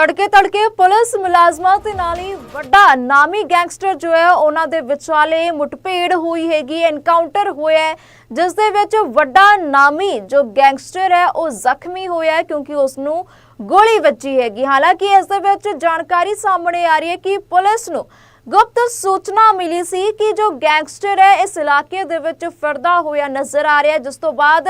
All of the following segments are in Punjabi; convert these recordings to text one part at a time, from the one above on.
ਤੜਕੇ ਤੜਕੇ ਪੁਲਿਸ ਮੁਲਾਜ਼ਮਾਂ ਤੇ ਨਾਲ ਹੀ ਵੱਡਾ ਨਾਮੀ ਗੈਂਗਸਟਰ ਜੋ ਹੈ ਉਹਨਾਂ ਦੇ ਵਿਚਾਲੇ ਮੁਠਭੇੜ ਹੋਈ ਹੈਗੀ ਐਨਕਾਊਂਟਰ ਹੋਇਆ ਹੈ, ਜਿਸ ਦੇ ਵਿੱਚ ਵੱਡਾ ਨਾਮੀ ਜੋ ਗੈਂਗਸਟਰ ਹੈ ਉਹ ਜ਼ਖਮੀ ਹੋਇਆ ਹੈ ਕਿਉਂਕਿ ਉਸ ਨੂੰ ਗੋਲੀ ਵੱਜੀ ਹੈਗੀ। ਹਾਲਾਂਕਿ ਇਸ ਦੇ ਵਿੱਚ ਜਾਣਕਾਰੀ ਸਾਹਮਣੇ ਆ ਰਹੀ ਹੈ ਕਿ ਪੁਲਿਸ ਨੂੰ ਗੁਪਤ ਸੂਚਨਾ ਮਿਲੀ ਸੀ ਕਿ ਜੋ ਗੈਂਗਸਟਰ ਹੈ ਇਸ ਇਲਾਕੇ ਦੇ ਵਿੱਚ ਫਿਰਦਾ ਹੋਇਆ ਨਜ਼ਰ ਆ ਰਿਹਾ ਜਿਸ ਤੋਂ ਬਾਅਦ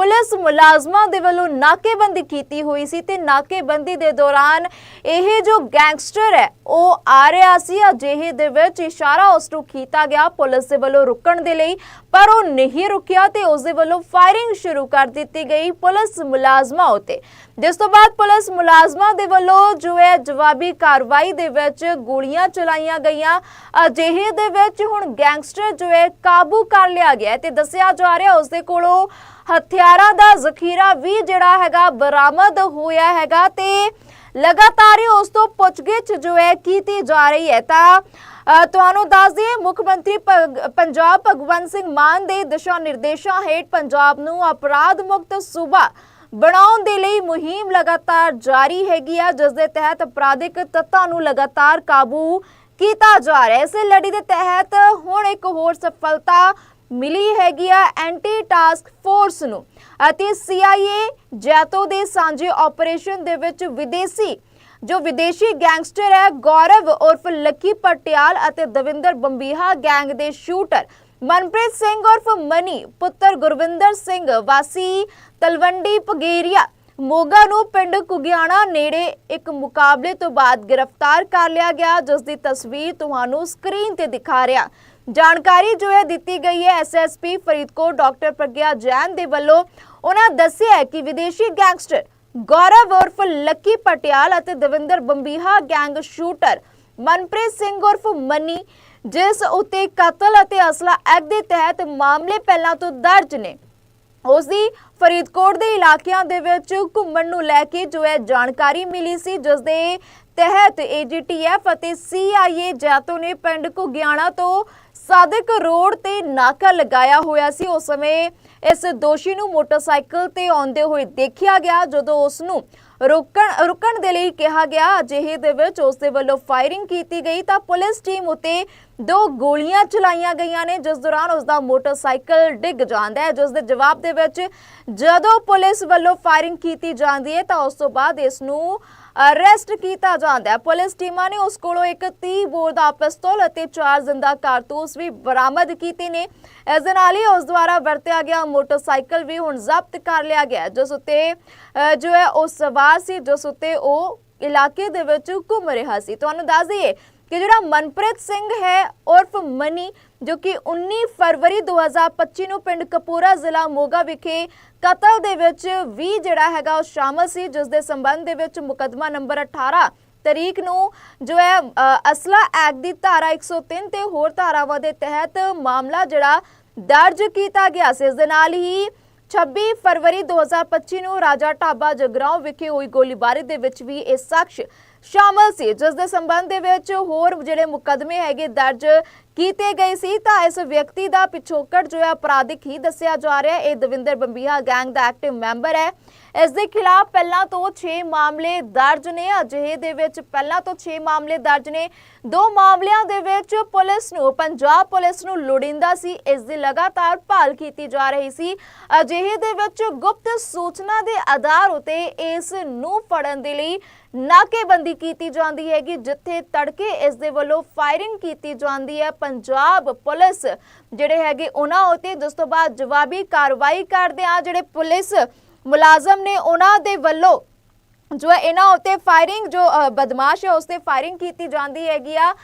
ਪੁਲਿਸ ਮੁਲਾਜ਼ਮਾਂ ਦੇ ਵੱਲੋਂ ਨਾਕੇਬੰਦੀ ਕੀਤੀ ਹੋਈ ਸੀ ਤੇ ਨਾਕੇਬੰਦੀ ਦੇ ਦੌਰਾਨ ਇਹ ਜੋ ਗੈਂਗਸਟਰ ਹੈ, ਉਹ ਆ ਰਿਹਾ ਸੀ। ਅਜਿਹੇ ਦੇ ਵਿੱਚ ਇਸ਼ਾਰਾ ਉਸ ਨੂੰ ਕੀਤਾ ਗਿਆ ਪੁਲਿਸ ਦੇ ਵੱਲੋਂ ਰੁਕਣ ਦੇ ਲਈ, ਪਰ ਉਹ ਨਹੀਂ ਰੁਕਿਆ ਤੇ ਉਸ ਦੇ ਵੱਲੋਂ ਫਾਇਰਿੰਗ ਸ਼ੁਰੂ ਕਰ ਦਿੱਤੀ ਗਈ ਪੁਲਿਸ ਮੁਲਾਜ਼ਮਾਂ ਉਤੇ। ਜਿਸ ਤੋਂ ਬਾਅਦ ਪੁਲਿਸ ਮੁਲਾਜ਼ਮਾਂ ਦੇ ਵੱਲੋਂ ਜੋ ਹੈ ਜਵਾਬੀ ਕਾਰਵਾਈ ਦੇ ਵਿੱਚ ਗੋਲੀਆਂ ਚਲਾਈਆਂ ਗਈਆਂ। ਅਜਿਹੇ ਦੇ ਵਿੱਚ ਹੁਣ ਗੈਂਗਸਟਰ ਜੋ ਹੈ ਕਾਬੂ ਕਰ ਲਿਆ ਗਿਆ ਤੇ ਦੱਸਿਆ ਜਾ ਰਿਹਾ ਉਸ ਦੇ ਕੋਲੋਂ ਹਥਿਆਰਾਂ ਦਾ ਜ਼ਖੀਰਾ ਵੀ ਜਿਹੜਾ ਹੈਗਾ ਬਰਾਮਦ ਹੋਇਆ ਹੈਗਾ ਤੇ ਲਗਾਤਾਰ ਉਸ ਤੋਂ ਪੁੱਛਗਿੱਛ ਜੋ ਹੈ ਕੀਤੀ ਜਾ ਰਹੀ ਹੈ। ਤਾਂ ਤੁਹਾਨੂੰ ਦੱਸ ਦਈਏ, ਮੁੱਖ ਮੰਤਰੀ ਪੰਜਾਬ ਭਗਵੰਤ ਸਿੰਘ ਮਾਨ ਦੇ ਦਿਸ਼ਾ ਨਿਰਦੇਸ਼ਾਂ ਹੇਠ ਪੰਜਾਬ ਨੂੰ ਅਪਰਾਧ ਮੁਕਤ ਸੂਬਾ ਬਣਾਉਣ ਦੇ ਲਈ ਮੁਹਿੰਮ ਲਗਾਤਾਰ ਜਾਰੀ ਹੈਗੀ ਆ, ਜਿਸ ਦੇ ਤਹਿਤ ਅਪਰਾਧਿਕ ਤੱਤਾਂ ਨੂੰ ਲਗਾਤਾਰ ਕਾਬੂ ਕੀਤਾ ਜਾ ਰਿਹਾ ਹੈ। ਇਸੇ ਲੜੀ ਦੇ ਤਹਿਤ ਹੁਣ ਇੱਕ ਹੋਰ ਸਫਲਤਾ ਮਿਲੀ ਹੈਗੀ ਆ ਐਂਟੀ ਟਾਸਕ ਫੋਰਸ ਨੂੰ। ਅਤੇ CIA ਜੈਤੋ ਦੇ ਸਾਂਝੇ ਆਪਰੇਸ਼ਨ ਦੇ ਵਿੱਚ ਵਿਦੇਸ਼ੀ, ਜੋ ਵਿਦੇਸ਼ੀ ਗੈਂਗਸਟਰ ਹੈ, ਗੌਰਵ ਉਰਫ ਲੱਕੀ ਪਟਿਆਲ ਅਤੇ ਦਵਿੰਦਰ ਬੰਬੀਹਾ ਗੈਂਗ ਦੇ ਸ਼ੂਟਰ, ਮਨਪ੍ਰੀਤ ਸਿੰਘ ਉਰਫ ਮਨੀ, ਪੁੱਤਰ ਗੁਰਵਿੰਦਰ ਸਿੰਘ, ਵਾਸੀ ਤਲਵੰਡੀ ਪਗੇਰੀਆ ਮੋਗਾ ਨੂੰ ਪਿੰਡ ਕੁਗਿਆਣਾ ਨੇੜੇ ਇੱਕ ਮੁਕਾਬਲੇ ਤੋਂ ਬਾਅਦ ਗ੍ਰਿਫਤਾਰ ਕਰ ਲਿਆ ਗਿਆ, ਜਿਸ ਦੀ ਤਸਵੀਰ ਤੁਹਾਨੂੰ ਸਕਰੀਨ ਤੇ ਦਿਖਾ ਰਿਹਾ। ਜਾਣਕਾਰੀ ਜੋ ਹੈ ਦਿੱਤੀ ਗਈ ਹੈ ਐਸਐਸਪੀ ਫਰੀਦਕੋਟ ਡਾਕਟਰ ਪ੍ਰਗਿਆ ਜੈਨ ਦੇ ਵੱਲੋਂ। ਉਹਨਾਂ ਦੱਸਿਆ ਹੈ ਕਿ ਵਿਦੇਸ਼ੀ ਗੈਂਗਸਟਰ ਗੌਰਵ ਉਰਫ ਲੱਕੀ ਪਟਿਆਲ ਅਤੇ ਦਵਿੰਦਰ ਬੰਬੀਹਾ ਗੈਂਗ ਸ਼ੂਟਰ ਮਨਪ੍ਰੀਤ ਸਿੰਘ ਉਰਫ ਮਨੀ, ਜਿਸ ਉਤੇ ਕਤਲ ਅਤੇ ਅਸਲਾ ਐਕਟ ਦੇ ਤਹਿਤ ਮਾਮਲੇ ਪਹਿਲਾਂ ਤੋਂ ਦਰਜ ਨੇ। ਉਸ ਦੀ ਫਰੀਦਕੋਟ ਦੇ ਇਲਾਕਿਆਂ ਦੇ ਵਿੱਚ ਘੁੰਮਣ ਨੂੰ ਲੈ ਕੇ ਜੋ ਹੈ ਜਾਣਕਾਰੀ ਮਿਲੀ ਸੀ, ਜਿਸ ਦੇ ਤਹਿਤ ਏਜੀਟੀਐਫ ਅਤੇ ਸੀਆਈਏ ਜੈਤੋ ਨੇ ਪਿੰਡ ਘੁਗਿਆਣਾ ਤੋਂ ਸਾਦਿਕ ਰੋਡ ਤੇ ਨਾਕਾ ਲਗਾਇਆ ਹੋਇਆ ਸੀ। ਉਸ ਸਮੇਂ ਇਸ ਦੋਸ਼ੀ ਨੂੰ ਮੋਟਰਸਾਈਕਲ ਤੇ ਆਉਂਦੇ ਹੋਏ ਦੇਖਿਆ ਗਿਆ, ਜਦੋਂ ਉਸ ਨੂੰ ਰੁਕਣ ਰੁਕਣ ਦੇ ਲਈ ਕਿਹਾ ਗਿਆ। ਅਜਿਹੇ ਦੇ ਵਿੱਚ ਉਸ ਦੇ ਵੱਲੋਂ ਫਾਇਰਿੰਗ ਕੀਤੀ ਗਈ ਤਾਂ ਪੁਲਿਸ ਟੀਮ ਉਤੇ ਦੋ ਗੋਲੀਆਂ ਚਲਾਈਆਂ ਗਈਆਂ ਨੇ, ਜਿਸ ਦੌਰਾਨ ਉਸ ਦਾ ਮੋਟਰਸਾਈਕਲ ਡਿੱਗ ਜਾਂਦਾ ਹੈ। ਜਿਸ ਦੇ ਜਵਾਬ ਦੇ ਵਿੱਚ, ਜਦੋਂ ਪੁਲਿਸ ਵੱਲੋਂ ਫਾਇਰਿੰਗ ਕੀਤੀ ਜਾਂਦੀ ਹੈ ਤਾਂ ਉਸ ਤੋਂ ਬਾਅਦ ਇਸ ਨੂੰ ਅਰੈਸਟ ਕੀਤਾ ਜਾਂਦਾ ਹੈ। ਪੁਲਿਸ ਟੀਮਾਂ ਨੇ ਉਸ ਕੋਲੋਂ ਇੱਕ 30 ਬੋਰ ਦਾ ਪਿਸਤੌਲ ਅਤੇ ਚਾਰ ਜ਼ਿੰਦਾ ਕਾਰਤੂਸ ਵੀ ਬਰਾਮਦ ਕੀਤੇ ਨੇ। ਇਸ ਦੇ ਨਾਲ ਹੀ ਉਸ ਦੁਆਰਾ ਵਰਤਿਆ ਗਿਆ ਮੋਟਰਸਾਈਕਲ ਵੀ ਹੁਣ ਜ਼ਬਤ ਕਰ ਲਿਆ ਗਿਆ ਜਿਸ ਉੱਤੇ ਜੋ ਹੈ ਉਹ ਸਵਾਰ ਸੀ, ਜਿਸ ਉੱਤੇ ਉਹ ਇਲਾਕੇ ਦੇ ਵਿੱਚ ਘੁੰਮ ਰਿਹਾ ਸੀ। ਤੁਹਾਨੂੰ ਦੱਸ ਦਈਏ ਕਿ ਜਿਹੜਾ ਮਨਪ੍ਰੀਤ ਸਿੰਘ ਹੈ, ਉਰਫ ਮਨੀ, ਜੋ ਕਿ 19 ਫਰਵਰੀ 2025 ਨੂੰ ਪਿੰਡ ਕਪੂਰਾ ਜ਼ਿਲ੍ਹਾ ਮੋਗਾ ਵਿਖੇ ਕਤਲ ਦੇ ਵਿੱਚ ਵੀ ਜਿਹੜਾ ਹੈਗਾ ਉਹ ਸ਼ਾਮਲ ਸੀ, ਜਿਸ ਦੇ ਸੰਬੰਧ ਦੇ ਵਿੱਚ ਮੁਕਦਮਾ ਨੰਬਰ 18 ਤਰੀਕ ਨੂੰ ਜੋ ਹੈ ਅਸਲਾ ਐਕਟ ਦੀ ਧਾਰਾ 103 ਤੇ ਹੋਰ ਧਾਰਾਵਾਂ ਦੇ ਤਹਿਤ ਮਾਮਲਾ ਜਿਹੜਾ ਦਰਜ ਕੀਤਾ ਗਿਆ ਸੀ। ਇਸ ਦੇ ਨਾਲ ਹੀ 26 ਫਰਵਰੀ 2025 ਨੂੰ ਰਾਜਾ ਢਾਬਾ ਜਗਰਾਉਂ ਵਿਖੇ ਹੋਈ ਗੋਲੀਬਾਰੀ ਦੇ ਵਿੱਚ ਵੀ ਇਹ ਸ਼ਖਸ ਸ਼ਾਮਲ ਸੀ ਜਿਸ ਦੇ ਸੰਬੰਧ ਦੇ ਵਿੱਚ ਹੋਰ ਜਿਹੜੇ ਮੁਕਦਮੇ ਹੈਗੇ ਦਰਜ ਕੀਤੇ ਗਏ ਸੀ ਤਾਂ ਇਸ ਵਿਅਕਤੀ ਦਾ ਪਿਛੋਕੜ ਜੋ ਹੈ ਅਪਰਾਧਿਕ ਹੀ ਦੱਸਿਆ ਜਾ ਰਿਹਾ ਹੈ। ਇਹ ਦਵਿੰਦਰ ਬੰਬੀਹਾ ਗੈਂਗ ਦਾ ਐਕਟਿਵ ਮੈਂਬਰ ਹੈ। ਇਸ ਦੇ ਖਿਲਾਫ ਪਹਿਲਾਂ ਤੋਂ 6 ਮਾਮਲੇ ਦਰਜ ਨੇ। ਅਜਿਹੇ ਦੇ ਵਿੱਚ ਪਹਿਲਾਂ ਤੋਂ 6 ਮਾਮਲੇ ਦਰਜ ਨੇ। ਦੋ ਮਾਮਲਿਆਂ ਦੇ ਵਿੱਚ ਪੁਲਿਸ ਨੂੰ, ਪੰਜਾਬ ਪੁਲਿਸ ਨੂੰ ਲੋੜਿੰਦਾ ਸੀ। ਇਸ ਦੀ ਲਗਾਤਾਰ ਭਾਲ ਕੀਤੀ ਜਾ ਰਹੀ ਸੀ। ਅਜਿਹੇ ਦੇ ਵਿੱਚ ਗੁਪਤ ਸੂਚਨਾ ਦੇ ਆਧਾਰ ਉਤੇ ਇਸ ਨੂੰ ਫੜਨ ਦੇ ਲਈ ਨਾਕੇਬੰਦੀ ਕੀਤੀ ਜਾਂਦੀ ਹੈਗੀ, ਜਿੱਥੇ ਤੜਕੇ ਇਸ ਦੇ ਵੱਲੋਂ ਫਾਇਰਿੰਗ ਕੀਤੀ ਜਾਂਦੀ ਹੈ। ਪੰਜਾਬ ਪੁਲਿਸ ਜਿਹੜੇ ਹੈਗੇ ਉਹਨਾਂ ਉਤੇ, ਜਿਸ ਤੋਂ ਬਾਅਦ ਜਵਾਬੀ ਕਾਰਵਾਈ ਕਰਦੇ ਆ ਜਿਹੜੇ ਪੁਲਿਸ ਮੁਲਾਜ਼ਮ ਨੇ ਉਹਨਾਂ ਦੇ ਵੱਲੋਂ ਜੋ ਇਹਨਾਂ ਉਤੇ ਫਾਇਰਿੰਗ ਜੋ ਬਦਮਾਸ਼ ਹੈ, ਉਸ ਤੇ ਫਾਇਰਿੰਗ ਕੀਤੀ ਜਾਂਦੀ ਹੈਗੀ ਆ।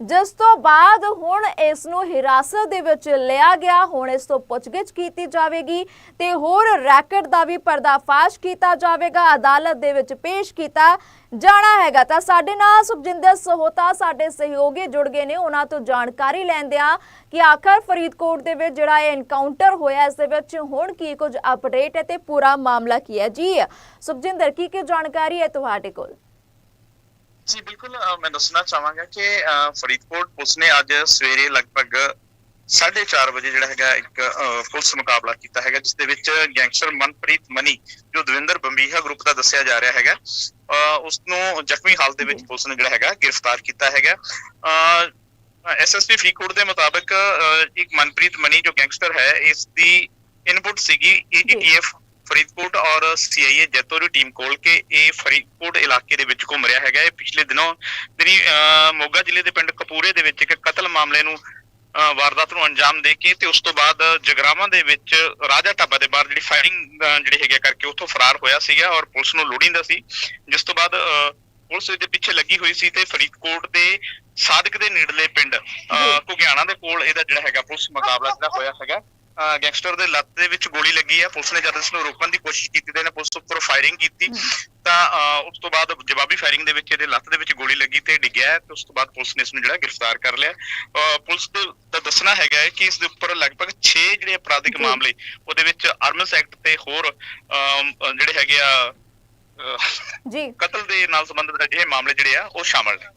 ਜਿਸ ਤੋਂ ਬਾਅਦ ਹੁਣ ਇਸ ਨੂੰ ਹਿਰਾਸਤ ਦੇ ਵਿੱਚ ਲਿਆ ਗਿਆ, ਹੁਣ ਇਸ ਤੋਂ ਪੁੱਛਗਿੱਛ ਕੀਤੀ ਜਾਵੇਗੀ ਤੇ ਹੋਰ ਰੈਕਟ ਦਾ ਵੀ ਪਰਦਾਫਾਸ਼ ਕੀਤਾ ਜਾਵੇਗਾ, ਅਦਾਲਤ ਦੇ ਵਿੱਚ ਪੇਸ਼ ਕੀਤਾ ਜਾਣਾ ਹੈਗਾ। ਤਾਂ ਸਾਡੇ ਨਾਲ ਸੁਖਜਿੰਦਰ ਸਹੋਤਾ, ਸਾਡੇ ਸਹਿਯੋਗੀ ਜੁੜ ਗਏ ਨੇ, ਉਹਨਾਂ ਤੋਂ ਜਾਣਕਾਰੀ ਲੈਂਦਿਆਂ ਕਿ ਆਖਰ ਫਰੀਦਕੋਟ ਦੇ ਵਿੱਚ ਜਿਹੜਾ ਇਹ ਐਨਕਾਊਂਟਰ ਹੋਇਆ, ਇਸ ਦੇ ਵਿੱਚ ਹੁਣ ਕੀ ਕੁਝ ਅਪਡੇਟ ਹੈ ਤੇ ਪੂਰਾ ਮਾਮਲਾ ਕੀ ਹੈ? ਜੀ, ਸੁਖਜਿੰਦਰ ਕੀ ਕੀ ਜਾਣਕਾਰੀ ਹੈ ਤੁਹਾਡੇ ਕੋਲ? ਜੀ ਬਿਲਕੁਲ ਮੈਂ ਦੱਸਣਾ ਚਾਹਾਂਗਾ ਕਿ ਫਰੀਦਕੋਟ ਪੁਲਿਸ ਨੇ ਅੱਜ ਸਵੇਰੇ ਲਗਭਗ 4:30 ਵਜੇ ਜਿਹੜਾ ਹੈਗਾ ਇੱਕ ਪੁਲਿਸ ਮੁਕਾਬਲਾ ਕੀਤਾ ਹੈਗਾ ਜਿਸ ਦੇ ਵਿੱਚ ਗੈਂਗਸਟਰ ਮਨਪ੍ਰੀਤ ਮਨੀ ਜੋ ਦਵਿੰਦਰ ਬੰਬੀਹਾ ਗਰੁੱਪ ਦਾ ਦੱਸਿਆ ਜਾ ਰਿਹਾ ਹੈਗਾ ਉਸ ਨੂੰ ਜ਼ਖਮੀ ਹਾਲਤ ਦੇ ਵਿੱਚ ਪੁਲਿਸ ਨੇ ਜਿਹੜਾ ਹੈਗਾ ਗ੍ਰਿਫਤਾਰ ਕੀਤਾ ਹੈਗਾ। ਐਸਐਸਪੀ ਫਰੀਦਕੋਟ ਦੇ ਮੁਤਾਬਕ ਇੱਕ ਮਨਪ੍ਰੀਤ ਮਨੀ ਜੋ ਗੈਂਗਸਟਰ ਹੈ ਇਸ ਦੀ ਇਨਪੁਟ ਸੀਗੀ ਏਟੀਐਫ ਫਰੀਦਕੋਟ ਔਰ ਸੀਆਈਏ ਜੈਤੋ ਦੀ ਟੀਮ ਕੋਲ ਕੇ ਇਹ ਫਰੀਦਕੋਟ ਇਲਾਕੇ ਦੇ ਵਿੱਚ ਘੁੰਮ ਰਿਹਾ ਹੈਗਾ। ਇਹ ਪਿਛਲੇ ਦਿਨੋਂ ਅਹ, ਮੋਗਾ ਜ਼ਿਲ੍ਹੇ ਦੇ ਪਿੰਡ ਕਪੂਰੇ ਦੇ ਵਿੱਚ ਇੱਕ ਕਤਲ ਮਾਮਲੇ ਨੂੰ ਵਾਰਦਾਤ ਨੂੰ ਅੰਜਾਮ ਦੇ ਕੇ ਤੇ ਉਸ ਤੋਂ ਬਾਅਦ ਜਗਰਾਵਾਂ ਦੇ ਵਿੱਚ ਰਾਜਾ ਢਾਬਾ ਦੇ ਬਾਹਰ ਜਿਹੜੀ ਫਾਇਰਿੰਗ ਜਿਹੜੀ ਹੈਗੇ ਕਰਕੇ ਉੱਥੋਂ ਫਰਾਰ ਹੋਇਆ ਸੀਗਾ ਔਰ ਪੁਲਿਸ ਨੂੰ ਲੋੜੀਂਦਾ ਸੀ। ਜਿਸ ਤੋਂ ਬਾਅਦ ਪੁਲਿਸ ਦੇ ਪਿੱਛੇ ਲੱਗੀ ਹੋਈ ਸੀ ਤੇ ਫਰੀਦਕੋਟ ਦੇ ਸਾਦਕ ਦੇ ਨੇੜਲੇ ਪਿੰਡ ਅਹ, ਘੁਗਿਆਣਾ ਦੇ ਕੋਲ ਇਹਦਾ ਜਿਹੜਾ ਹੈਗਾ ਪੁਲਿਸ ਮੁਕਾਬਲਾ ਜਿਹੜਾ ਹੋਇਆ ਹੈਗਾ। ਗੈਂਗਸਟਰ ਦੇ ਲੱਤ ਦੇ ਵਿੱਚ ਗੋਲੀ ਲੱਗੀ ਹੈ ਪੁਲਿਸ ਨੇ ਜਦ ਇਸ ਨੂੰ ਰੋਕਣ ਦੀ ਕੋਸ਼ਿਸ਼ ਕੀਤੀ ਤੇ ਇਹਨੇ ਪੁਲਿਸ ਉੱਪਰ ਫਾਇਰਿੰਗ ਕੀਤੀ ਤਾਂ ਉਸ ਤੋਂ ਬਾਅਦ ਜਵਾਬੀ ਫਾਇਰਿੰਗ ਦੇ ਵਿੱਚ ਇਹਦੇ ਲੱਤ ਦੇ ਵਿੱਚ ਗੋਲੀ ਲੱਗੀ ਤੇ ਇਹ ਡਿੱਗਿਆ ਤੇ ਉਸ ਤੋਂ ਬਾਅਦ ਪੁਲਿਸ ਨੇ ਇਸ ਨੂੰ ਜਿਹੜਾ ਗ੍ਰਿਫਤਾਰ ਕਰ ਲਿਆ। ਪੁਲਿਸ ਦੇ ਦੱਸਣਾ ਹੈਗਾ ਹੈ ਕਿ ਇਸ ਦੇ ਉੱਪਰ ਲਗਭਗ 6 ਜਿਹੜੇ ਅਪਰਾਧਿਕ। ਮਾਮਲੇ ਉਹਦੇ ਵਿੱਚ ਆਰਮਸ ਐਕਟ ਤੇ ਹੋਰ ਜਿਹੜੇ ਹੈਗੇ ਆ ਜੀ। ਕਤਲ ਦੇ ਨਾਲ ਸੰਬੰਧਿਤ ਅਜਿਹੇ ਮਾਮਲੇ ਜਿਹੜੇ ਆ ਉਹ ਸ਼ਾਮਲ ਨੇ।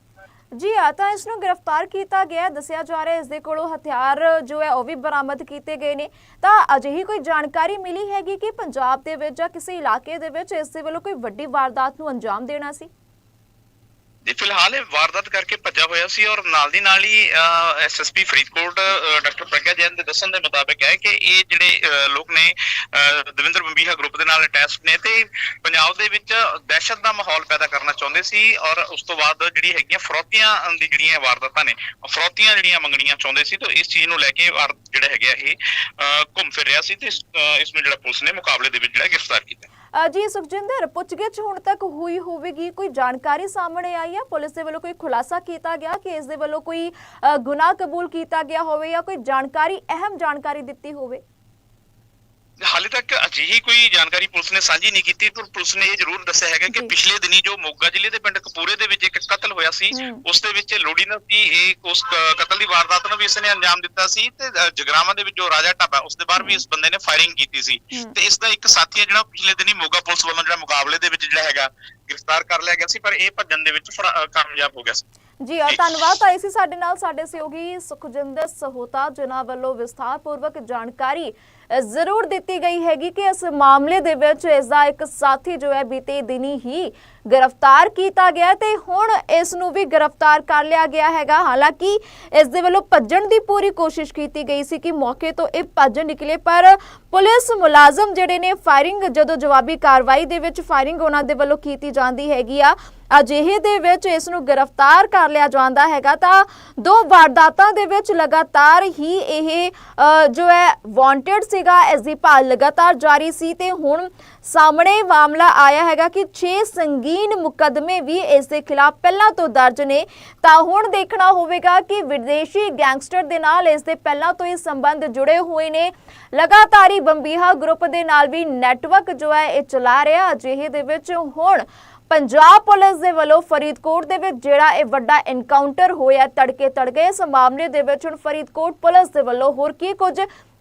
ਜੀ, ਆ ਤਾਂ ਇਸ ਨੂੰ ਗ੍ਰਿਫਤਾਰ ਕੀਤਾ ਗਿਆ ਦੱਸਿਆ ਜਾ ਰਿਹਾ ਹੈ ਇਸ ਦੇ ਕੋਲੋਂ ਹਥਿਆਰ ਜੋ ਹੈ, ਉਹ ਵੀ ਬਰਾਮਦ ਕੀਤੇ ਗਏ ਨੇ। ਤਾਂ ਅਜਿਹੀ ਕੋਈ ਜਾਣਕਾਰੀ ਮਿਲੀ ਹੈਗੀ ਕਿ ਪੰਜਾਬ ਦੇ ਵਿੱਚ ਜਾਂ ਕਿਸੇ ਇਲਾਕੇ ਦੇ ਵਿੱਚ ਇਸ ਦੇ ਵੱਲੋਂ ਕੋਈ ਵੱਡੀ ਵਾਰਦਾਤ ਨੂੰ ਅੰਜਾਮ ਦੇਣਾ ਸੀ? ਜੀ ਫਿਲਹਾਲ ਇਹ ਵਾਰਦਾਤ ਕਰਕੇ ਭੱਜਾ ਹੋਇਆ ਸੀ ਔਰ ਨਾਲ ਦੀ ਨਾਲ ਹੀ ਐਸਐਸਪੀ ਫਰੀਦਕੋਟ ਡਾਕਟਰ ਪ੍ਰਗਿਆ ਜੈਨ ਦੇ ਦੱਸਣ ਦੇ ਮੁਤਾਬਕ ਹੈ ਕਿ ਇਹ ਜਿਹੜੇ ਅਹ, ਲੋਕ ਨੇ ਅਹ, ਦਵਿੰਦਰ ਬੰਬੀਹਾ ਗਰੁੱਪ ਦੇ ਨਾਲ ਅਟੈਚ ਨੇ ਤੇ ਪੰਜਾਬ ਦੇ ਵਿੱਚ ਦਹਿਸ਼ਤ ਦਾ ਮਾਹੌਲ ਪੈਦਾ ਕਰਨਾ ਚਾਹੁੰਦੇ ਸੀ ਔਰ ਉਸ ਤੋਂ ਬਾਅਦ ਜਿਹੜੀ ਹੈਗੀਆਂ ਫਰੋਤੀਆਂ ਦੀ ਜਿਹੜੀਆਂ ਵਾਰਦਾਤਾਂ ਨੇ ਫਰੋਤੀਆਂ ਜਿਹੜੀਆਂ ਮੰਗਣੀਆਂ ਚਾਹੁੰਦੇ ਸੀ ਤਾਂ ਇਸ ਚੀਜ਼ ਨੂੰ ਲੈ ਕੇ ਜਿਹੜਾ ਹੈਗਾ ਇਹ ਅਹ, ਘੁੰਮ ਫਿਰ ਰਿਹਾ ਸੀ ਤੇ ਇਸ ਨੂੰ ਜਿਹੜਾ ਪੁਲਿਸ ਨੇ ਮੁਕਾਬਲੇ ਦੇ ਵਿੱਚ ਜਿਹੜਾ ਗ੍ਰਿਫਤਾਰ ਕੀਤਾ। ਜੀ ਸੁਖਜਿੰਦਰ, ਪੁੱਛਗਿੱਛ ਹੁਣ ਤੱਕ ਹੋਈ ਹੋਵੇਗੀ, ਕੋਈ ਜਾਣਕਾਰੀ ਸਾਹਮਣੇ ਆਈ ਹੈ ਪੁਲਿਸ ਦੇ ਵੱਲੋਂ ਕੋਈ ਖੁਲਾਸਾ ਕੀਤਾ ਗਿਆ ਕਿ ਇਸ ਦੇ ਵੱਲੋਂ ਕੋਈ ਗੁਨਾਹ ਕਬੂਲ ਕੀਤਾ ਗਿਆ ਹੋਵੇ ਜਾਂ ਕੋਈ ਜਾਣਕਾਰੀ, ਅਹਿਮ ਜਾਣਕਾਰੀ ਦਿੱਤੀ ਹੋਵੇ? ਹਾਲੇ ਤੱਕ ਅਜਿਹੀ ਕੋਈ ਜਾਣਕਾਰੀ ਪੁਲਿਸ ਨੇ ਸਾਂਝੀ ਨਹੀਂ ਕੀਤੀ ਪਰ ਪੁਲਿਸ ਨੇ ਇਹ ਜ਼ਰੂਰ ਦੱਸਿਆ ਹੈਗਾ ਕਿ। ਪਿਛਲੇ ਦਿਨੀ ਜੋ ਮੋਗਾ ਜ਼ਿਲ੍ਹੇ ਦੇ ਪਿੰਡ ਕਪੂਰੇ ਦੇ ਵਿੱਚ ਇੱਕ ਕਤਲ ਹੋਇਆ ਸੀ। ਉਸ ਦੇ ਵਿੱਚ ਲੋੜੀ ਨਾਲ ਸੀ ਇਹ ਉਸ ਕਤਲ ਦੀ ਵਾਰਦਾਤ ਨੂੰ ਵੀ ਇਸ ਨੇ ਅੰਜਾਮ ਦਿੱਤਾ ਸੀ ਤੇ ਜਗਰਾਵਾਂ ਦੇ ਵਿੱਚ ਜੋ ਰਾਜਾ ਢਾਬਾ ਉਸ ਦੇ ਬਾਹਰ ਵੀ ਇਸ ਬੰਦੇ ਨੇ ਫਾਇਰਿੰਗ ਕੀਤੀ ਸੀ। ਤੇ ਇਸ ਦਾ ਇੱਕ ਸਾਥੀ ਹੈ ਜਿਹੜਾ ਪਿਛਲੇ ਦਿਨੀ ਮੋਗਾ ਪੁਲਿਸ ਵੱਲੋਂ ਜਿਹੜਾ ਮੁਕਾਬਲੇ ਦੇ ਵਿੱਚ ਜਿਹੜਾ ਹੈਗਾ ਗ੍ਰਿਫਤਾਰ ਕਰ ਲਿਆ ਗਿਆ ਸੀ ਪਰ ਇਹ ਭੱਜਣ ਦੇ ਵਿੱਚ ਕਾਮਯਾਬ ਹੋ ਗਿਆ ਸੀ ਜੀ ਔਰ ਧੰਨਵਾਦ ਆਈ ਸੀ ਸਾਡੇ ਨਾਲ ਸਾਡੇ ਸਹਿਯੋਗੀ ਸੁਖਜਿੰਦਰ ਸਹੋਤਾ ਜਿਨ੍ਹਾਂ ਵੱਲੋਂ ਵਿਸਥਾਰਪੂਰਵਕ ਜਾਣਕਾਰੀ ਜ਼ਰੂਰ ਦਿੱਤੀ ਗਈ ਹੈਗੀ ਕਿ ਇਸ ਮਾਮਲੇ ਦੇ ਵਿੱਚ ਇਸ ਦਾ ਇੱਕ ਸਾਥੀ ਜੋ ਹੈ ਬੀਤੇ ਦਿਨੀ ਹੀ ਗ੍ਰਿਫਤਾਰ ਕੀਤਾ ਗਿਆ ਤੇ ਹੁਣ ਇਸ ਨੂੰ ਵੀ ਗ੍ਰਿਫਤਾਰ ਕਰ ਲਿਆ ਗਿਆ ਹੈਗਾ। ਹਾਲਾਂਕਿ ਇਸ ਦੇ ਵੱਲੋਂ ਭੱਜਣ ਦੀ ਪੂਰੀ ਕੋਸ਼ਿਸ਼ ਕੀਤੀ ਗਈ ਸੀ ਕਿ ਮੌਕੇ ਤੋਂ ਇਹ ਭੱਜ ਨਿਕਲੇ, ਪਰ ਪੁਲਿਸ ਮੁਲਾਜ਼ਮ ਜਿਹੜੇ ਨੇ ਫਾਇਰਿੰਗ ਜਦੋਂ ਜਵਾਬੀ ਕਾਰਵਾਈ ਦੇ ਵਿੱਚ ਫਾਇਰਿੰਗ ਉਹਨਾਂ ਦੇ ਵੱਲੋਂ ਕੀਤੀ ਜਾਂਦੀ ਹੈਗੀ ਆ। ਅਜਿਹੇ ਦੇ ਵਿੱਚ ਇਸ ਨੂੰ ਗ੍ਰਿਫਤਾਰ ਕਰ ਲਿਆ ਜਾਂਦਾ ਹੈਗਾ ਤਾਂ ਦੋ ਵਾਰਦਾਤਾਂ ਦੇ ਵਿੱਚ ਲਗਾਤਾਰ ਹੀ ਇਹ ਜੋ ਹੈ ਵਾਂਟਡ ਸੀਗਾ, ਇਸ ਦੀ ਭਾਲ ਲਗਾਤਾਰ ਜਾਰੀ ਸੀ ਤੇ ਹੁਣ ਸਾਹਮਣੇ ਮਾਮਲਾ ਆਇਆ ਹੈਗਾ ਕਿ 6 ਸੰਗੀਨ ਮੁਕੱਦਮੇ ਵੀ ਇਸ ਦੇ ਖਿਲਾਫ ਪਹਿਲਾਂ ਤੋਂ ਦਰਜ ਨੇ। ਤਾਂ ਹੁਣ ਦੇਖਣਾ ਹੋਵੇਗਾ ਕਿ ਵਿਦੇਸ਼ੀ ਗੈਂਗਸਟਰ ਦੇ ਨਾਲ ਇਸ ਦੇ ਪਹਿਲਾਂ ਤੋਂ ਹੀ ਸੰਬੰਧ ਜੁੜੇ ਹੋਏ ਨੇ। ਲਗਾਤਾਰ ਬੰਬੀਹਾ ਗਰੁੱਪ ਦੇ ਨਾਲ ਵੀ ਨੈਟਵਰਕ ਜੋ ਹੈ, ਇਹ ਚਲਾ ਰਿਹਾ। ਅਜਿਹੇ ਦੇ ਵਿੱਚ ਹੁਣ ਪੰਜਾਬ ਪੁਲਿਸ ਦੇ ਵੱਲੋਂ ਫਰੀਦਕੋਟ ਦੇ ਵਿੱਚ ਜਿਹੜਾ ਇਹ ਵੱਡਾ ਐਨਕਾਊਂਟਰ ਹੋਇਆ ਤੜਕੇ ਤੜਕੇ ਇਸ ਮਾਮਲੇ ਦੇ ਵਿੱਚ ਹੁਣ ਫਰੀਦਕੋਟ ਪੁਲਿਸ ਦੇ ਵੱਲੋਂ ਹੋਰ ਕੀ ਕੁਝ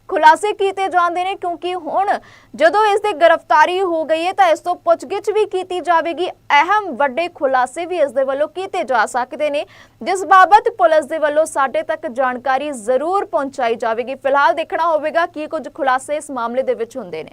ਖੁਲਾਸੇ ਕੀਤੇ ਜਾਂਦੇ ਨੇ ਕਿਉਂਕਿ ਹੁਣ ਜਦੋਂ ਇਸ ਦੀ ਗ੍ਰਿਫਤਾਰੀ ਹੋ ਗਈ ਹੈ ਤਾਂ ਇਸ ਤੋਂ ਪੁੱਛਗਿੱਛ ਵੀ ਕੀਤੀ ਜਾਵੇਗੀ। ਅਹਿਮ ਵੱਡੇ ਖੁਲਾਸੇ ਵੀ ਇਸ ਦੇ ਵੱਲੋਂ ਕੀਤੇ ਜਾ ਸਕਦੇ ਨੇ। ਜਿਸ ਬਾਬਤ ਪੁਲਿਸ ਦੇ ਵੱਲੋਂ ਸਾਡੇ ਤੱਕ ਜਾਣਕਾਰੀ ਜ਼ਰੂਰ ਪਹੁੰਚਾਈ ਜਾਵੇਗੀ। ਫਿਲਹਾਲ ਦੇਖਣਾ ਹੋਵੇਗਾ ਕੀ ਕੁਝ ਖੁਲਾਸੇ ਇਸ ਮਾਮਲੇ ਦੇ ਵਿੱਚ ਹੁੰਦੇ ਨੇ।